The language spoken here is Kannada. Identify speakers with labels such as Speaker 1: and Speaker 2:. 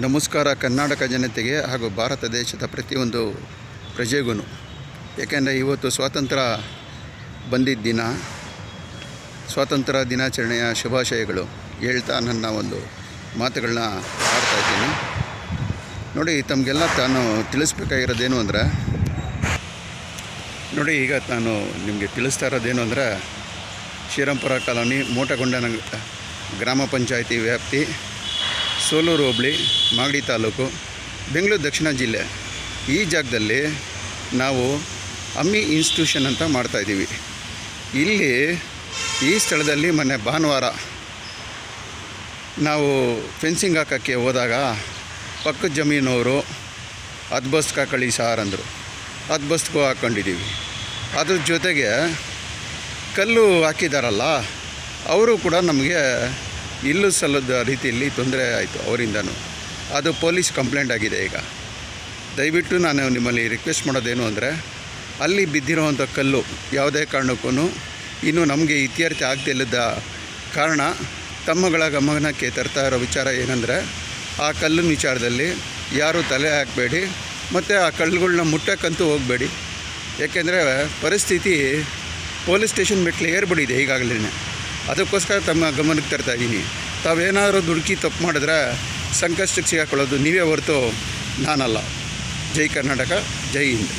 Speaker 1: ನಮಸ್ಕಾರ ಕರ್ನಾಟಕ ಜನತೆಗೆ ಹಾಗೂ ಭಾರತ ದೇಶದ ಪ್ರತಿಯೊಂದು ಪ್ರಜೆಗೂ. ಏಕೆಂದರೆ ಇವತ್ತು ಸ್ವಾತಂತ್ರ್ಯ ಬಂದಿದ್ದ ದಿನ ಸ್ವಾತಂತ್ರ್ಯ ದಿನಾಚರಣೆಯ ಶುಭಾಶಯಗಳು ಹೇಳ್ತಾ ನನ್ನ ಒಂದು ಮಾತುಗಳನ್ನ ಆಡ್ತಾ ಇದ್ದೀನಿ. ನೋಡಿ, ತಮಗೆಲ್ಲ ತಾನು ತಿಳಿಸ್ಬೇಕಾಗಿರೋದೇನು ಅಂದರೆ, ನೋಡಿ, ಈಗ ನಾನು ನಿಮಗೆ ತಿಳಿಸ್ತಾ ಇರೋದೇನು ಅಂದರೆ ಶ್ರೀರಾಮ್ಪುರ ಕಾಲೋನಿ, ಮೋಟಗೊಂಡನ ಗ್ರಾಮ ಪಂಚಾಯಿತಿ ವ್ಯಾಪ್ತಿ ಸೋಲೂರು ಹೋಬಳಿ, ಮಾಗಡಿ ತಾಲೂಕು, ಬೆಂಗಳೂರು ದಕ್ಷಿಣ ಜಿಲ್ಲೆ. ಈ ಜಾಗದಲ್ಲಿ ನಾವು ಅಮ್ಮಿ ಇನ್ಸ್ಟಿಟ್ಯೂಷನ್ ಅಂತ ಮಾಡ್ತಾಯಿದ್ದೀವಿ ಇಲ್ಲಿ ಈ ಸ್ಥಳದಲ್ಲಿ ಮೊನ್ನೆ ಭಾನುವಾರ ನಾವು ಫೆನ್ಸಿಂಗ್ ಹಾಕೋಕ್ಕೆ ಹೋದಾಗ ಪಕ್ಕದ ಜಮೀನವರು ಅದ್ಬಸ್ಕ ಕಳಿ ಸಾರ್ ಅಂದರು. ಅದ್ಬಸ್ಗೂ ಹಾಕ್ಕೊಂಡಿದ್ದೀವಿ ಅದ್ರ ಜೊತೆಗೆ ಕಲ್ಲು ಹಾಕಿದಾರಲ್ಲ, ಅವರು ಕೂಡ ನಮಗೆ ಇಲ್ಲು ಸಲ್ಲದ ರೀತಿಯಲ್ಲಿ ತೊಂದರೆ ಆಯಿತು ಅವರಿಂದನೂ. ಅದು ಪೊಲೀಸ್ ಕಂಪ್ಲೇಂಟ್ ಆಗಿದೆ ಈಗ. ದಯವಿಟ್ಟು ನಾನು ನಿಮ್ಮಲ್ಲಿ ರಿಕ್ವೆಸ್ಟ್ ಮಾಡೋದೇನು ಅಂದರೆ, ಅಲ್ಲಿ ಬಿದ್ದಿರುವಂಥ ಕಲ್ಲು ಯಾವುದೇ ಕಾರಣಕ್ಕೂ ಇನ್ನೂ ನಮಗೆ ಇತ್ಯರ್ಥ ಆಗದಿಲ್ಲದ ಕಾರಣ ತಮ್ಮಗಳ ಗಮನಕ್ಕೆ ತರ್ತಾ ಇರೋ ವಿಚಾರ ಏನಂದರೆ, ಆ ಕಲ್ಲಿನ ವಿಚಾರದಲ್ಲಿ ಯಾರೂ ತಲೆ ಹಾಕಬೇಡಿ, ಮತ್ತು ಆ ಕಲ್ಲುಗಳನ್ನ ಮುಟ್ಟಕ್ಕಂತೂ ಹೋಗಬೇಡಿ. ಏಕೆಂದರೆ ಪರಿಸ್ಥಿತಿ ಪೊಲೀಸ್ ಸ್ಟೇಷನ್ ಮೆಟ್ಲು ಏರ್ಬಿಡಿದೆ ಈಗಾಗಲೇ ಅದಕ್ಕೋಸ್ಕರ ತಮ್ಮ ಗಮನಕ್ಕೆ ತರ್ತಾ ಇದ್ದೀನಿ. ತಾವೇನಾದರೂ ದುಡುಕಿ ತಪ್ಪು ಮಾಡಿದ್ರೆ ಸಂಕಷ್ಟಕ್ಕೆ ಸಿಗಾಕೊಳ್ಳೋದು ನೀವೇ ಹೊರತು ನಾನಲ್ಲ. ಜೈ ಕರ್ನಾಟಕ, ಜೈ ಹಿಂದ್.